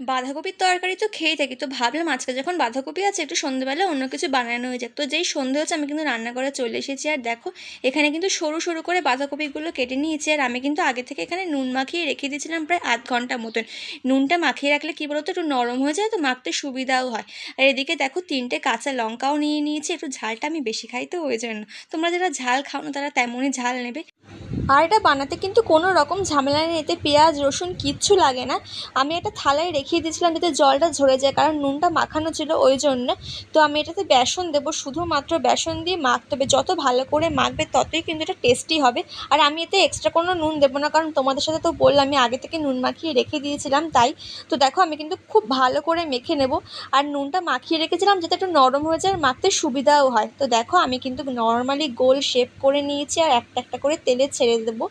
বাঁধাকপির তরকারি তো খেয়েই থাকি। তো ভাবলাম আজকে যখন বাঁধাকপি আছে, একটু সন্ধ্যেবেলা অন্য কিছু বানানো হয়ে যাক। তো যেই সন্ধে হচ্ছে, আমি কিন্তু রান্নাঘরে চলে এসেছি। আর দেখো, এখানে কিন্তু সরু সরু করে বাঁধাকপিগুলো কেটে নিয়েছি। আর আমি কিন্তু আগে থেকে এখানে নুন মাখিয়ে রেখে দিয়েছিলাম প্রায় আধ ঘণ্টা মতন। নুনটা মাখিয়ে রাখলে কী বলতো, একটু নরম হয়ে যায় তো, মাখতে সুবিধাও হয়। আর এদিকে দেখো, তিনটে কাঁচা লঙ্কাও নিয়ে নিয়েছি। একটু ঝালটা আমি বেশি খাই তো, ওই জন্য। তোমরা যারা ঝাল খাও না, তারা তেমনই ঝাল নেবে। আর এটা বানাতে কিন্তু কোনো রকম ঝামেলা নেই। এতে পেঁয়াজ, রসুন কিচ্ছু লাগে না। আমি একটা থালায় রেখে দিয়েছিলাম যাতে জলটা ঝরে যায়, কারণ নুনটা মাখানো ছিল ওই জন্য। তো আমি এটাতে বেসন দেবো, শুধুমাত্র বেসন দিয়ে মাখতে হবে। যত ভালো করে মাখবে ততই কিন্তু এটা টেস্টি হবে। আর আমি এতে এক্সট্রা কোনো নুন দেবো না, কারণ তোমাদের সাথে তো বললাম, আমি আগে থেকে নুন মাখিয়ে রেখে দিয়েছিলাম তাই। তো দেখো, আমি কিন্তু খুব ভালো করে মেখে নেব। আর নুনটা মাখিয়ে রেখেছিলাম যাতে একটু নরম হয়ে যায় আর মাখতে সুবিধাও হয়। তো দেখো, আমি কিন্তু নর্মালি গোল শেপ করে নিয়েছি আর একটা একটা করে তেলে ছেড়ে দেবো।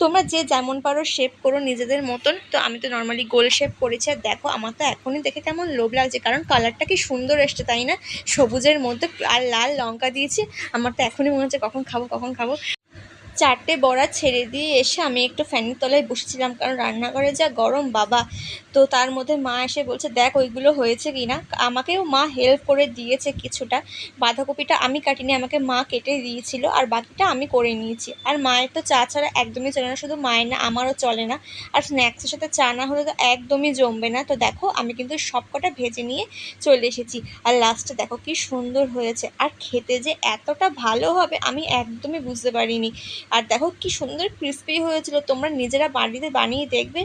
তোমরা যে যেমন পারো শেপ করো নিজেদের মতন। তো আমি তো নর্মালি গোল শেপ করেছি আর দেখো, আমার তো এখনই দেখে কেমন লোভ লাগছে। কারণ কালারটা কি সুন্দর এসছে, তাই না? সবুজের মধ্যে আর লাল লঙ্কা দিয়েছি, আমার তো এখনই মনে হচ্ছে কখন খাব কখন খাব। চারটে বড়া ছেড়ে দিয়ে এসে আমি একটু ফ্যানের তলায় বসেছিলাম, কারণ রান্নাঘরে যা গরম, বাবা। তো তার মধ্যে মা এসে বলছে, দেখ, ওইগুলো হয়েছে কি না? আমাকেও মা হেল্প করে দিয়েছে কিছুটা। বাঁধাকপিটা আমি কাটিনি, আমাকে মা কেটে দিয়েছিল আর বাকিটা আমি করে নিয়েছি। আর মায়ের তো চা ছাড়া একদমই চলে না, শুধু মায়ের না, আমারও চলে না। আর স্ন্যাক্সের সাথে চা না হলে তো একদমই জমবে না। তো দেখো, আমি কিন্তু সব কটা ভেজে নিয়ে চলে এসেছি। আর লাস্টে দেখো কি সুন্দর হয়েছে। আর খেতে যে এতটা ভালো হবে, আমি একদমই বুঝতে পারিনি। আর দেখো কি সুন্দর ক্রিস্পি হয়েছিল। তোমরা নিজেরা বাড়িতে বানিয়ে দেখবে।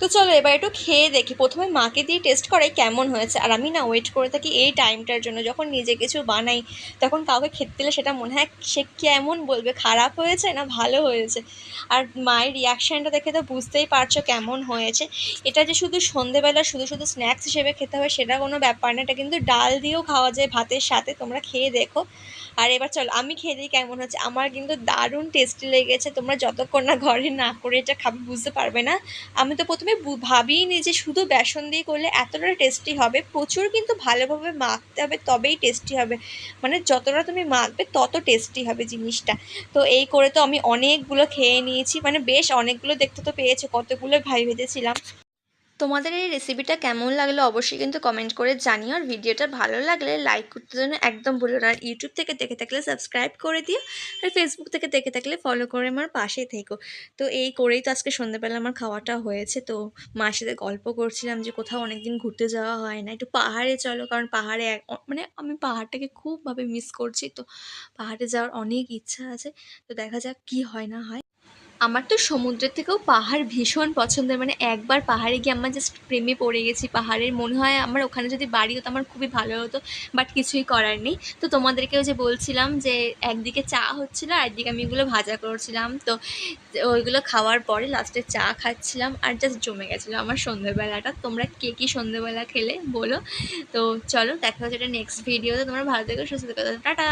তো চলো এবার একটু খেয়ে দেখি। প্রথমে মাকে দিয়ে টেস্ট করাই কেমন হয়েছে। আর আমি না ওয়েট করে থাকি এই টাইমটার জন্য। যখন নিজে কিছু বানাই, তখন কাউকে খেতে দিলে সেটা মনে হয়, সে কেমন বলবে? খারাপ হয়েছে না ভালো হয়েছে? আর মায়ের রিয়াকশানটা দেখে তো বুঝতেই পারছ কেমন হয়েছে। এটা যে শুধু সন্ধেবেলা শুধু শুধু স্ন্যাক্স হিসেবে খেতে হবে সেটা কোনো ব্যাপার না। এটা কিন্তু ডাল দিয়েও খাওয়া যায় ভাতের সাথে। তোমরা খেয়ে দেখো। আর এবার চলো, আমি খেয়ে দিই কেমন হচ্ছে আমার কিন্তু দারুণ টেস্টি লেগেছে। তোমরা যতক্ষণ না ঘরে না করে এটা খাবে, বুঝতে পারবে না। আমি তো প্রথমে ভাবিনি যে শুধু বেসন দিয়ে করলে এতটা টেস্টি হবে। প্রচুর কিন্তু ভালোভাবে মাখতে হবে, তবেই টেস্টি হবে। মানে যতটা তুমি মাখবে তত টেস্টি হবে জিনিসটা। তো এই করে তো আমি অনেকগুলো খেয়ে নিয়েছি। মানে বেশ অনেকগুলো দেখতে তো পেয়েছ, কতগুলো ভাই ভেজেছিলাম। তোমাদের এই রেসিপিটা কেমন লাগল অবশ্যই কিন্তু কমেন্ট করে জানিও। আর ভিডিওটা ভালো লাগলে লাইক করতে জন্য একদম ভুলো না। আর ইউটিউব থেকে দেখে থাকলে সাবস্ক্রাইব করে দিও। আর ফেসবুক থেকে দেখে থাকলে ফলো করে আমার পাশেই থেকো। তো এই করেই তো আজকে সন্ধ্যেবেলা আমার খাওয়াটা হয়েছে। তো মার সাথে গল্প করছিলাম যে কোথাও অনেকদিন ঘুরতে যাওয়া হয় না। একটু পাহাড়ে চলো, কারণ পাহাড়ে মানে আমি পাহাড়টাকে খুবভাবে মিস করছি। তো পাহাড়ে যাওয়ার অনেক ইচ্ছা আছে। তো দেখা যাক কি হয় না হয়। আমার তো সমুদ্রের থেকেও পাহাড় ভীষণ পছন্দের। মানে একবার পাহাড়ে গিয়ে আমার জাস্ট প্রেমে পড়ে গেছি। পাহাড়ের মনে হয় আমার ওখানে যদি বাড়ি হতো আমার খুবই ভালো হতো বাট কিছুই করার নেই। তো তোমাদেরকেও যে বলছিলাম যে একদিকে চা হচ্ছিল আর একদিকে আমি এগুলো ভাজা করছিলাম। তো ওইগুলো খাওয়ার পরে লাস্টে চা খাচ্ছিলাম আর জাস্ট জমে গেছিল আমার সন্ধ্যেবেলাটা তোমরা কে কী সন্ধ্যেবেলা খেলে বলো। তো চলো দেখা হচ্ছে এটা নেক্সট ভিডিওতে তোমরা ভালো থেকো, সুস্থ থেকো। টাটা!